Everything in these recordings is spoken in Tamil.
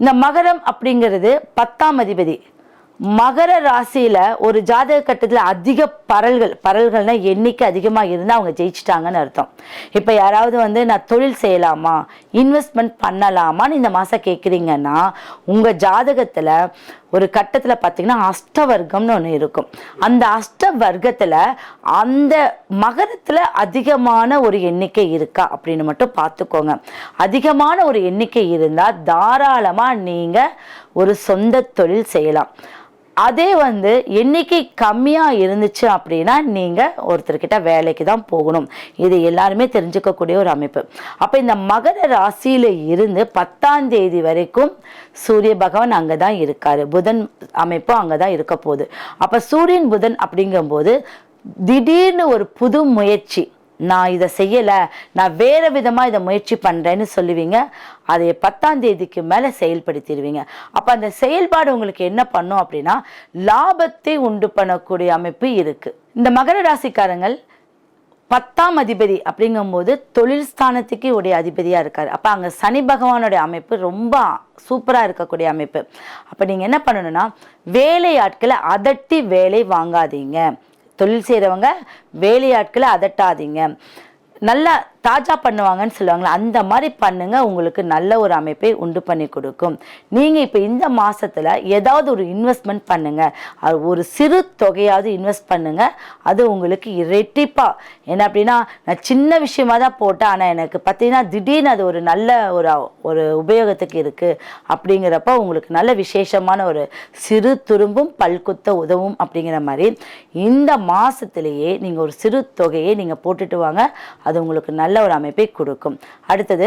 இந்த மகரம் அப்படிங்கிறது பத்தாம் அதிபதி. மகர ராசியில் ஒரு ஜாதக கட்டத்தில் அதிக பரல்கள் பரல்கள்னால் எண்ணிக்கை அதிகமாக இருந்தால் அவங்க ஜெயிச்சிட்டாங்கன்னு அர்த்தம். இப்போ யாராவது வந்து நான் தொழில் செய்யலாமா இன்வெஸ்ட்மெண்ட் பண்ணலாமான்னு இந்த மாதம் கேட்குறீங்கன்னா உங்கள் ஜாதகத்தில் ஒரு கட்டத்தில் பார்த்திங்கன்னா அஷ்டவர்க்கம்னு ஒன்று இருக்கும். அந்த அஷ்டவர்க்கத்தில் அந்த மகரத்தில் அதிகமான ஒரு எண்ணிக்கை இருக்கா அப்படின்னு மட்டும் பார்த்துக்கோங்க அதிகமான ஒரு எண்ணிக்கை இருந்தால் தாராளமாக நீங்கள் ஒரு சொந்த தொழில் செய்யலாம். அதே வந்து எண்ணிக்கை கம்மியாக இருந்துச்சு அப்படின்னா நீங்கள் ஒருத்தர்கிட்ட வேலைக்கு தான் போகணும். இது எல்லாருமே தெரிஞ்சுக்கக்கூடிய ஒரு அமைப்பு. அப்போ இந்த மகர ராசியில் இருந்து பத்தாம் தேதி வரைக்கும் சூரிய பகவான் அங்கே தான் இருக்கார். புதன் அமைப்பும் அங்கே தான் இருக்க போகுது. அப்போ சூரியன் புதன் அப்படிங்கும்போது திடீர்னு ஒரு புது முயற்சி நான் இதை செய்யலை நான் வேறு விதமாக இதை முயற்சி பண்ணுறேன்னு சொல்லுவீங்க. அதை பத்தாம் தேதிக்கு மேலே செயல்படுத்திடுவீங்க. அப்போ அந்த செயல்பாடு உங்களுக்கு என்ன பண்ணும் அப்படின்னா லாபத்தை உண்டு பண்ணக்கூடிய அமைப்பு இருக்குது இந்த மகர ராசிக்காரங்கள் பத்தாம் அதிபதி அப்படிங்கும்போது தொழில் ஸ்தானத்துக்கு உடைய அதிபதியாக இருக்கார். அப்போ அங்கே சனி பகவானுடைய அமைப்பு ரொம்ப சூப்பராக இருக்கக்கூடிய அமைப்பு. அப்போ நீங்கள் என்ன பண்ணணும்னா வேலையாட்களை அதட்டி வேலை வாங்காதீங்க. தொழில் செய்கிறவங்க வேலையாட்களை அதட்டாதீங்க. நல்லா தாஜா பண்ணுவாங்கன்னு சொல்லுவாங்களே அந்த மாதிரி பண்ணுங்க உங்களுக்கு நல்ல ஒரு அமைப்பை உண்டு பண்ணி கொடுக்கும். நீங்கள் இப்போ இந்த மாதத்தில் ஏதாவது ஒரு இன்வெஸ்ட்மெண்ட் பண்ணுங்க. அது ஒரு சிறு தொகையாவது இன்வெஸ்ட் பண்ணுங்க. அது உங்களுக்கு இரட்டிப்பாக என்ன அப்படின்னா நான் சின்ன விஷயமா தான் போட்டேன் ஆனால் எனக்கு பார்த்தீங்கன்னா திடீர்னு அது ஒரு நல்ல ஒரு ஒரு உபயோகத்துக்கு இருக்குது அப்படிங்கிறப்ப உங்களுக்கு நல்ல விசேஷமான ஒரு சிறு துரும்பும் பல்குத்த உதவும் அப்படிங்கிற மாதிரி இந்த மாதத்திலேயே நீங்கள் ஒரு சிறு தொகையை நீங்கள் போட்டுட்டு வாங்க. அது உங்களுக்கு நல்ல நல்ல ஒரு அமைப்பை கொடுக்கும். அடுத்தது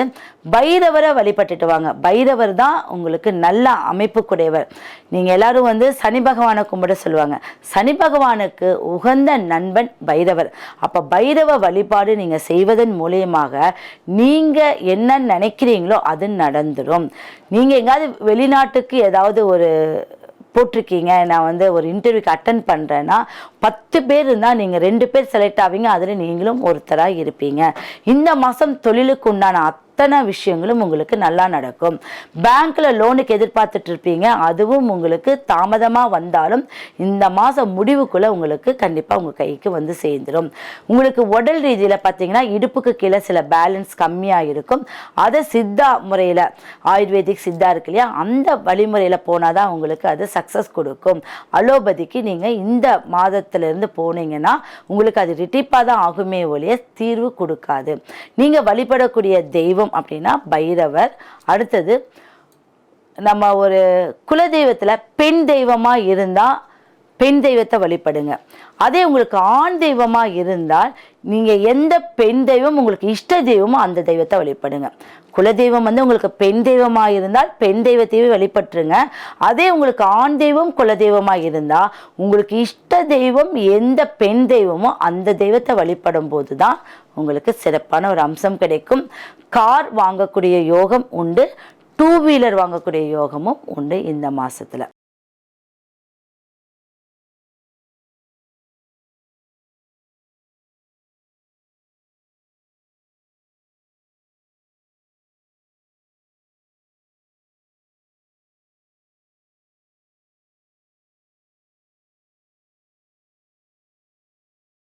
பைரவரை வழிபட்டுட்டு வாங்க. பைரவர் தான் உங்களுக்கு நல்ல அமைப்புக்குடையவர். நீங்கள் எல்லாரும் வந்து சனி பகவானை கும்பிட சொல்லுவாங்க. சனி பகவானுக்கு உகந்த நண்பன் பைரவர். அப்போ பைரவ வழிபாடு நீங்கள் செய்வதன் மூலியமாக நீங்கள் என்ன நினைக்கிறீங்களோ அது நடந்துடும் நீங்கள் எங்காவது வெளிநாட்டுக்கு ஏதாவது ஒரு போட்டிருக்கீங்க. நான் வந்து ஒரு இன்டர்வியூக்கு அட்டன் பண்ணுறேன்னா பத்து பேர் இருந்தால் நீங்கள் ரெண்டு பேர் செலக்ட் ஆவீங்க. அதில் நீங்களும் ஒருத்தராக இருப்பீங்க. இந்த மாதம் தொழிலுக்கு உண்டான அத்தனை விஷயங்களும் உங்களுக்கு நல்லா நடக்கும். பேங்க்ல லோனுக்கு எதிர்பார்த்துட்டு இருப்பீங்க அதுவும் உங்களுக்கு தாமதமாக வந்தாலும் இந்த மாதம் முடிவுக்குள்ளே உங்களுக்கு கண்டிப்பாக உங்கள் கைக்கு வந்து சேர்ந்துடும் உங்களுக்கு உடல் ரீதியில் பார்த்தீங்கன்னா இடுப்புக்கு கீழே சில பேலன்ஸ் கம்மியாக இருக்கும். அதை சித்தா முறையில் ஆயுர்வேதிக் சித்தா இருக்கு இல்லையா? அந்த வழிமுறையில் போனால் தான் உங்களுக்கு அது சக்ஸஸ் கொடுக்கும். அலோபதிக்கு நீங்கள் இந்த மாதத்திலிருந்து போனீங்கன்னா உங்களுக்கு அது ரிட்டிப்பாக தான் ஆகுமே ஒழிய தீர்வு கொடுக்காது. நீங்கள் வழிபடக்கூடிய தெய்வம் அப்படின்னா பைரவர். அடுத்தது நம்ம ஒரு குலதெய்வத்தில் பெண் தெய்வமாக இருந்தால் பெண் தெய்வத்தை வழிபடுங்க. அதே உங்களுக்கு ஆண் தெய்வமாக இருந்தால் நீங்கள் எந்த பெண் தெய்வம் உங்களுக்கு இஷ்ட தெய்வமோ அந்த தெய்வத்தை வழிபடுங்க. குலதெய்வம் வந்து உங்களுக்கு பெண் தெய்வமாக இருந்தால் பெண் தெய்வத்தையே வழிபட்டுருங்க. அதே உங்களுக்கு ஆண் தெய்வம் குலதெய்வமாக இருந்தால் உங்களுக்கு இஷ்ட தெய்வம் எந்த பெண் தெய்வமோ அந்த தெய்வத்தை வழிபடும் போது தான் உங்களுக்கு சிறப்பான ஒரு அம்சம் கிடைக்கும். கார் வாங்கக்கூடிய யோகம் உண்டு டூ வீலர் வாங்கக்கூடிய யோகமும் உண்டு இந்த மாதத்தில்